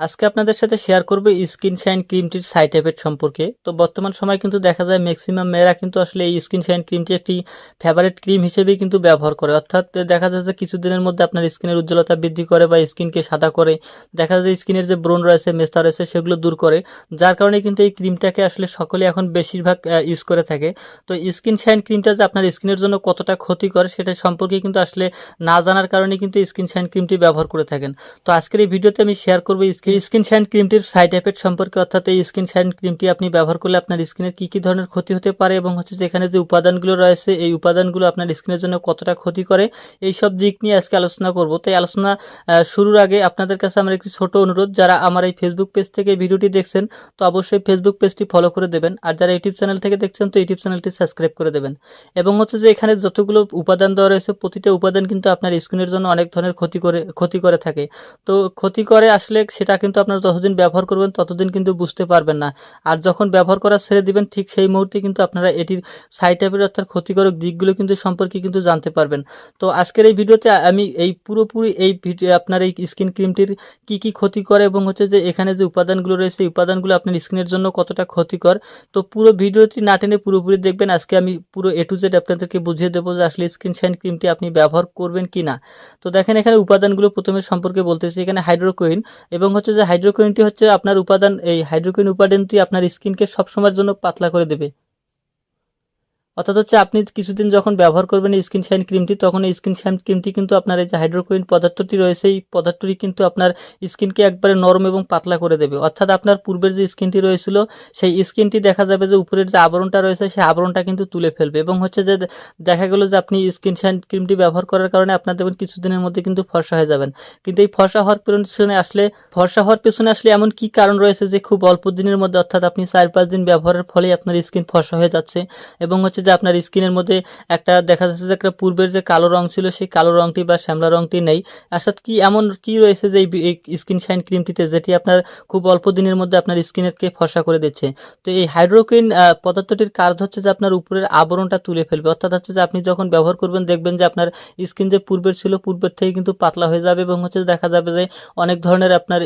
আজকে আপনাদের সাথে শেয়ার করব স্কিন শাইন ক্রিমটির সাইড এফেক্ট সম্পর্কে। তো বর্তমান সময় কিন্তু দেখা যায় ম্যাক্সিমাম মেয়েরা কিন্তু আসলে এই স্কিন শাইন ক্রিমটি একটি ফেভারিট ক্রিম হিসেবেই কিন্তু ব্যবহার করে। অর্থাৎ দেখা যায় যে কিছুদিনের মধ্যে আপনার স্কিনের উজ্জ্বলতা বৃদ্ধি করে বা স্কিনকে সাদা করে। দেখা যায় স্কিনের যে ব্রণ রয়েছে মেস্তা রয়েছে, সেগুলো দূর করে। যার কারণে কিন্তু এই ক্রিমটাকে আসলে সকলে এখন বেশিরভাগ ইউজ করে থাকে। তো স্কিন শাইন ক্রিমটা যে আপনার স্কিনের জন্য কতটা ক্ষতিকর, সেটা সম্পর্কে কিন্তু আসলে না জানার কারণে কিন্তু স্কিন শাইন ক্রিমটি ব্যবহার করে থাকেন। তো আজকের এই ভিডিওতে আমি শেয়ার করব স্কিন শাইন ক্রিমটির সাইড এফেক্ট সম্পর্কে অর্থাৎ এই স্কিন শাইন ক্রিমটি আপনি ব্যবহার করলে আপনার স্কিনের কী কী ধরনের ক্ষতি হতে পারে এবং হচ্ছে যে এখানে যে উপাদানগুলো রয়েছে, এই উপাদানগুলো আপনার স্কিনের জন্য কতটা ক্ষতি করে, এই সব দিক নিয়ে আজকে আলোচনা করব। তাই আলোচনা শুরুর আগে আপনাদের কাছে আমার একটি ছোট অনুরোধ, যারা আমার এই ফেসবুক পেজ থেকে ভিডিওটি দেখছেন, তো অবশ্যই ফেসবুক পেজটি ফলো করে দেবেন। আর যারা ইউটিউব চ্যানেল থেকে দেখছেন, তো ইউটিউব চ্যানেলটি সাবস্ক্রাইব করে দেবেন। এবং হচ্ছে যে এখানে যতগুলো উপাদান দেওয়া রয়েছে, প্রতিটা উপাদান কিন্তু আপনার স্কিনের জন্য অনেক ধরনের ক্ষতি করে ক্ষতি করে থাকে। তো ক্ষতি করে আসলে সেটা কিন্তু আপনারা যতদিন ব্যবহার করবেন ততদিন কিন্তু বুঝতে পারবেন না। আর যখন ব্যবহার করা ছেড়ে দিবেন, ঠিক সেই মুহূর্তে কিন্তু আপনারা এটির সাইড এফেক্ট অর্থাৎ ক্ষতিকারক দিকগুলো কিন্তু সম্পর্কে কিন্তু জানতে পারবেন। তো আজকের এই ভিডিওতে আমি এই পুরোপুরি এই ভিডিও আপনার এই স্কিন ক্রিমটির কি কি ক্ষতি করে এবং হচ্ছে যে এখানে যে উপাদানগুলো রয়েছে, এই উপাদানগুলো আপনার স্কিনের জন্য কতটা ক্ষতিকর, তো পুরো ভিডিওটি না টেনে পুরোপুরি দেখবেন। আজকে আমি পুরো এ টু জেড আপনাদেরকে বুঝিয়ে দেবো যে আসলে স্কিন শাইন ক্রিমটি আপনি ব্যবহার করবেন কি না তো দেখেন এখানে উপাদানগুলো প্রথমে সম্পর্কে বলতেছি, এখানে হাইড্রোকোইন এবং হচ্ছে যে হাইড্রোকুইনটি হচ্ছে আপনার উপাদান, এই হাইড্রোকুইন উপাদানটি আপনার স্কিনকে সবসময়ের জন্য পাতলা করে দেবে। অর্থাৎ হচ্ছে আপনি কিছুদিন যখন ব্যবহার করবেন এই স্কিন শাইন ক্রিমটি তখন এই স্কিন শাইন ক্রিমটি কিন্তু আপনার এই যে হাইড্রোকোইন পদার্থটি রয়েছে, এই পদার্থটি কিন্তু আপনার স্কিনকে একবারে নরম এবং পাতলা করে দেবে। অর্থাৎ আপনার পূর্বের যে স্কিনটি রয়েছিল, সেই স্কিনটি দেখা যাবে যে উপরের যে আবরণটা রয়েছে, সেই আবরণটা কিন্তু তুলে ফেলবে এবং হচ্ছে যে দেখা গেল যে আপনি স্কিন শাইন ক্রিমটি ব্যবহার করার কারণে আপনার দেখবেন কিছুদিনের মধ্যে কিন্তু ফর্সা হয়ে যাবেন। কিন্তু এই ফর্সা হওয়ার পেছনে আসলে, ফর্সা হওয়ার পেছনে আসলে এমন কি কারণ রয়েছে যে খুব অল্প দিনের মধ্যে, অর্থাৎ আপনি চার পাঁচ দিন ব্যবহারের ফলে আপনার স্কিন ফর্সা হয়ে যাচ্ছে এবং হচ্ছে যে আপনার স্কিনের মধ্যে একটা দেখা যাচ্ছে যে একটা পূর্বের যে কালো রং ছিল, সেই কালো রংটি বা শ্যামলা রংটি নেই। আসলে কি এমন, কি রয়েছে যে এই স্কিন শাইন ক্রিমটিতে যেটি আপনার খুব অল্প দিনের মধ্যে আপনার স্কিনেরকে ফর্সা করে দিচ্ছে? তো এই হাইড্রোকুইন পদার্থটির কাজ হচ্ছে যে আপনার উপরের আবরণটা তুলে ফেলবে। অর্থাৎ হচ্ছে যে আপনি যখন ব্যবহার করবেন, দেখবেন যে আপনার স্কিন যে পূর্বের ছিল, পূর্বের থেকে কিন্তু পাতলা হয়ে যাবে এবং হচ্ছে দেখা যাবে যে অনেক ধরনের আপনার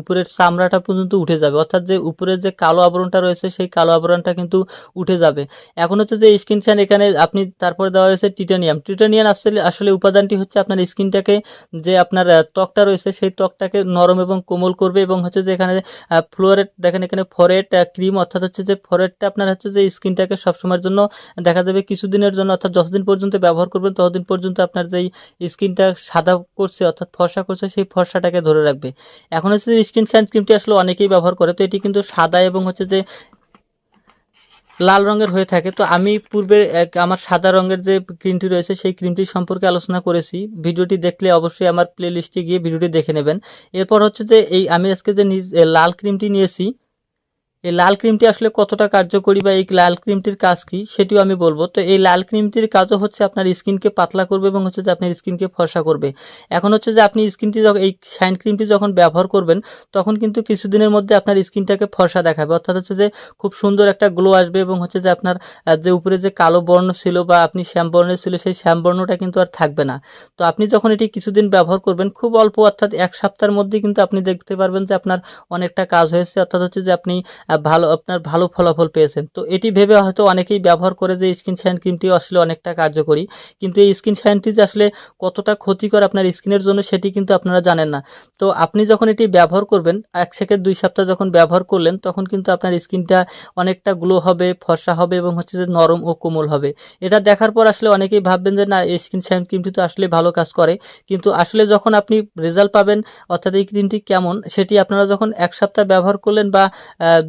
উপরের চামড়াটা পর্যন্ত উঠে যাবে। অর্থাৎ যে উপরের যে কালো আবরণটা রয়েছে, সেই কালো আবরণটা কিন্তু উঠে যাবে। এখন হচ্ছে যে স্কিন শাইন এখানে আপনি তারপরে দেওয়া রয়েছে টিটানিয়াম টিটানিয়াম আসলে আসলে উপাদানটি হচ্ছে আপনার স্কিনটাকে যে আপনার ত্বকটা রয়েছে সেই ত্বকটাকে নরম এবং কোমল করবে এবং হচ্ছে যে এখানে ফ্লোরেট দেখেন এখানে ফরেট ক্রিম অর্থাৎ হচ্ছে যে ফরেটটা আপনার হচ্ছে যে স্কিনটাকে সবসময়ের জন্য দেখা যাবে কিছুদিনের জন্য অর্থাৎ যতদিন পর্যন্ত ব্যবহার করবেন ততদিন পর্যন্ত আপনার যেই স্কিনটা সাদা করছে অর্থাৎ ফর্সা করছে সেই ফর্সাটাকে ধরে রাখবে। এখন হচ্ছে যে স্কিন শাইন ক্রিমটি আসলে অনেকেই ব্যবহার করে, তো এটি কিন্তু সাদা এবং হচ্ছে যে লাল রঙের হয়ে থাকে। তো আমি পূর্বে এক, আমার সাদা রঙের যে ক্রিমটি রয়েছে, সেই ক্রিমটি সম্পর্কে আলোচনা করেছি। ভিডিওটি দেখলে অবশ্যই আমার প্লে লিস্টে গিয়ে ভিডিওটি দেখে নেবেন। এরপর হচ্ছে যে এই, আমি আজকে যে লাল ক্রিমটি নিয়েছি এই লাল ক্রিমটি আসলে কতটা কার্যকরী বা এই লাল ক্রিমটির কাজ কি, সেটিও আমি বলব। তো এই লাল ক্রিমটির কাজও হচ্ছে আপনার স্কিনকে পাতলা করবে এবং হচ্ছে যে আপনার স্কিনকে ফর্সা করবে। এখন হচ্ছে যে আপনি স্কিনটি যখন, এই শাইন ক্রিমটি যখন ব্যবহার করবেন, তখন কিন্তু কিছুদিনের মধ্যে আপনার স্কিনটাকে ফর্সা দেখাবে। অর্থাৎ হচ্ছে যে খুব সুন্দর একটা গ্লো আসবে এবং হচ্ছে যে আপনার যে উপরে যে কালো বর্ণ ছিল বা আপনি শ্যাম বর্ণের ছিল, সেই শ্যাম বর্ণটা কিন্তু আর থাকবে না। তো আপনি যখন এটি কিছুদিন ব্যবহার করবেন, খুব অল্প অর্থাৎ এক সপ্তাহের মধ্যে কিন্তু আপনি দেখতে পারবেন যে আপনার অনেকটা কাজ হয়েছে। অর্থাৎ হচ্ছে যে আপনি ভালো, আপনার ভালো ফলাফল পেয়েছেন। তো এটি ভেবে হয়তো অনেকেই ব্যবহার করে যে স্কিন শাইন ক্রিমটি আসলে অনেকটা কার্যকরী। কিন্তু এই স্কিন শাইনটি যে আসলে কতটা ক্ষতিকর আপনার স্কিনের জন্য সেটি কিন্তু আপনারা জানেন না। তো আপনি যখন এটি ব্যবহার করবেন, এক সেকেন্ড, দুই সপ্তাহ যখন ব্যবহার করলেন, তখন কিন্তু আপনার স্কিনটা অনেকটা গ্লো হবে, ফর্সা হবে এবং হচ্ছে যে নরম ও কোমল হবে। এটা দেখার পর আসলে অনেকেই ভাববেন যে, না, এই স্কিন শাইন ক্রিমটি তো আসলে ভালো কাজ করে। কিন্তু আসলে যখন আপনি রেজাল্ট পাবেন, অর্থাৎ এই ক্রিমটি কেমন, সেটি আপনারা যখন এক সপ্তাহ ব্যবহার করলেন বা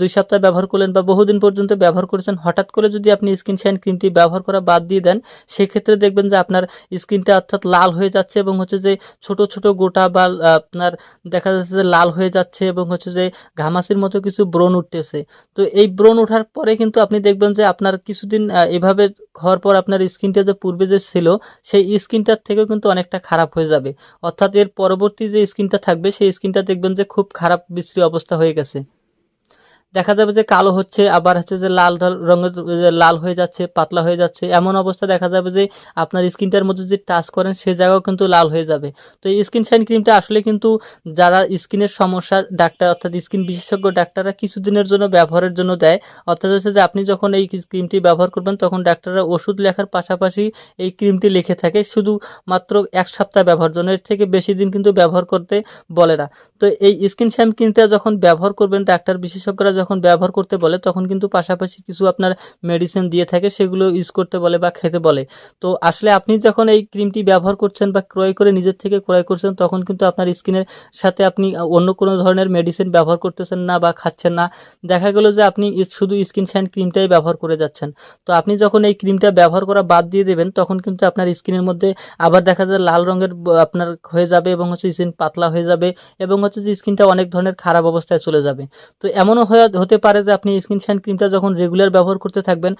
দুই সপ্তাহ ব্যবহার করলেন বা বহুদিন পর্যন্ত ব্যবহার করেছেন, হঠাৎ করে যদি আপনি স্কিন শাইন ক্রিমটি ব্যবহার করা বাদ দিয়ে দেন, সেক্ষেত্রে দেখবেন যে আপনার স্কিনটা অর্থাৎ লাল হয়ে যাচ্ছে এবং হচ্ছে যে ছোট ছোট গোটা বা আপনার দেখা যাচ্ছে যে লাল হয়ে যাচ্ছে এবং হচ্ছে যে ঘামাসির মতো কিছু ব্রণ উঠতেছে। তো এই ব্রণ ওঠার পরে কিন্তু আপনি দেখবেন যে আপনার কিছুদিন এভাবে হওয়ার পর আপনার স্কিনটা যে পূর্বে যে ছিল, সেই স্কিনটার থেকেও কিন্তু অনেকটা খারাপ হয়ে যাবে। অর্থাৎ এর পরবর্তী যে স্কিনটা থাকবে, সেই স্কিনটা দেখবেন যে খুব খারাপ, বিশ্রী অবস্থা হয়ে গেছে। দেখা যাবে যে কালো হচ্ছে, আবার হচ্ছে যে লাল রঙের লাল হয়ে যাচ্ছে, পাতলা হয়ে যাচ্ছে, এমন অবস্থা দেখা যাবে যে আপনার স্কিনটার মধ্যে যে টাচ করেন, সে জায়গাও কিন্তু লাল হয়ে যাবে। তো এই স্কিন শাইন ক্রিমটা আসলে কিন্তু যারা স্কিনের সমস্যা, ডাক্তার অর্থাৎ স্কিন বিশেষজ্ঞ ডাক্তাররা কিছুদিনের জন্য ব্যবহারের জন্য দেয়। অর্থাৎ হচ্ছে যে আপনি যখন এই ক্রিমটি ব্যবহার করবেন, তখন ডাক্তাররা ওষুধ লেখার পাশাপাশি এই ক্রিমটি লিখে থাকে। শুধু মাত্র এক সপ্তাহ ব্যবহার জন্য, এর থেকে বেশি দিন কিন্তু ব্যবহার করতে বলে না। তো এই স্কিন শ্যাম ক্রিমটা যখন ব্যবহার করবেন, ডাক্তার বিশেষজ্ঞরা যখন ব্যবহার করতে বলে, তখন কিন্তু পাশাপাশি কিছু আপনার মেডিসিন দিয়ে থাকে, সেগুলো ইউজ করতে বলে বা খেতে বলে। তো আসলে আপনি যখন এই ক্রিমটি ব্যবহার করছেন বা ক্রয় করে নিজের থেকে ক্রয় করছেন, তখন কিন্তু আপনার স্কিনের সাথে আপনি অন্য কোনো ধরনের মেডিসিন ব্যবহার করতেছেন না বা খাচ্ছেন না। দেখা গেল যে আপনি শুধু স্কিন শাইন ক্রিমটাই ব্যবহার করে যাচ্ছেন। তো আপনি যখন এই ক্রিমটা ব্যবহার করা বাদ দিয়ে দেবেন, তখন কিন্তু আপনার স্কিনের মধ্যে আবার দেখা যায় লাল রঙের আপনার হয়ে যাবে এবং হচ্ছে স্কিন পাতলা হয়ে যাবে এবং হচ্ছে যে স্কিনটা অনেক ধরনের খারাপ অবস্থায় চলে যাবে। তো এমনও হতে পারে যে আপনি স্কিন শাইন ক্রিমটা যখন রেগুলার ব্যবহার করতে থাকবেন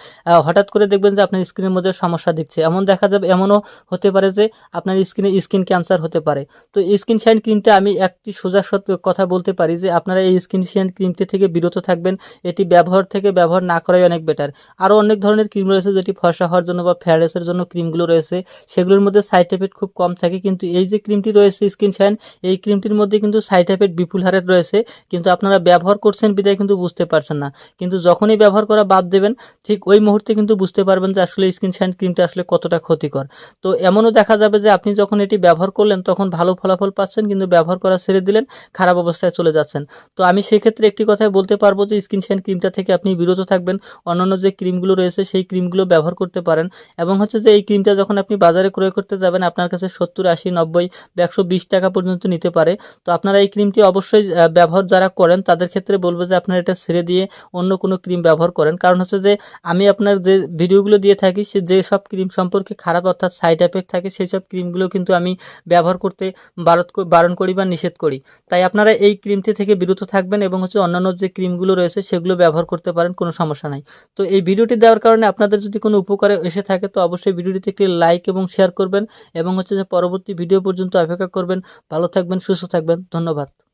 হঠাৎ করে দেখবেন যে আপনার স্কিনের মধ্যে সমস্যা দিচ্ছে। এমন দেখা যাবে, এমনও হতে পারে যে আপনার স্কিনে স্কিন ক্যান্সার হতে পারে। তো স্কিন শাইন ক্রিমটা আমি একটি সোজা কথা বলতে পারি যে আপনারা এই স্কিন শাইন ক্রিমটি থেকে বিরত থাকবেন। এটি ব্যবহার থেকে ব্যবহার না করাই অনেক বেটার আরও অনেক ধরনের ক্রিম রয়েছে যেটি ফসা হওয়ার জন্য বা ফেয়ারেসের জন্য ক্রিমগুলো রয়েছে। সেগুলোর মধ্যে সাইড এফেক্ট খুব কম থাকে। কিন্তু এই যে ক্রিমটি রয়েছে স্কিন শাইন এই ক্রিমটির মধ্যে কিন্তু সাইড এফেক্ট বিপুল হারে রয়েছে। কিন্তু আপনারা ব্যবহার করছেন বিদায় কিন্তু বুঝতে পারছেন না। কিন্তু যখনই ব্যবহার করা বাদ দেবেন, ঠিক ওই মুহূর্তে কিন্তু বুঝতে পারবেন যে আসলে স্কিন শাইন ক্রিমটা আসলে কতটা ক্ষতিকর। তো এমনও দেখা যাবে যে আপনি যখন এটি ব্যবহার করলেন, তখন ভালো ফলাফল পাচ্ছেন, কিন্তু ব্যবহার করা ছেড়ে দিলেন, খারাপ অবস্থায় চলে যাচ্ছেন। তো আমি সেক্ষেত্রে একটি কথাই বলতে পারব যে স্কিন শাইন ক্রিমটা থেকে আপনি বিরত থাকবেন, অন্যান্য যে ক্রিমগুলো রয়েছে, সেই ক্রিমগুলো ব্যবহার করতে পারেন। এবং হচ্ছে যে এই ক্রিমটা যখন আপনি বাজারে ক্রয় করতে যাবেন, আপনার কাছে সত্তর, আশি, নব্বই বা একশো বিশ টাকা পর্যন্ত নিতে পারে। তো আপনারা এই ক্রিমটি অবশ্যই ব্যবহার যারা করেন, তাদের ক্ষেত্রে বলব যে আপনারা এটা ছেড়ে দিয়ে অন্য কোনো ক্রিম ব্যবহার করেন। কারণ হচ্ছে যে, আমি আপনার যে ভিডিওগুলো দিয়ে থাকি, সে যে সব ক্রিম সম্পর্কে খারাপ অর্থাৎ সাইড এফেক্ট থাকে, সেই সব ক্রিমগুলো কিন্তু আমি ব্যবহার করতে বারত বারণ করি বা নিষেধ করি। তাই আপনারা এই ক্রিমটি থেকে বিরত থাকবেন এবং হচ্ছে অন্যান্য যে ক্রিমগুলো রয়েছে, সেগুলো ব্যবহার করতে পারেন, কোনো সমস্যা নাই। তো এই ভিডিওটি দেওয়ার কারণে আপনাদের যদি কোনো উপকারে এসে থাকে, তো অবশ্যই ভিডিওটিতে একটি লাইক এবং শেয়ার করবেন এবং হচ্ছে যে পরবর্তী ভিডিও পর্যন্ত অপেক্ষা করবেন। ভালো থাকবেন, সুস্থ থাকবেন। ধন্যবাদ।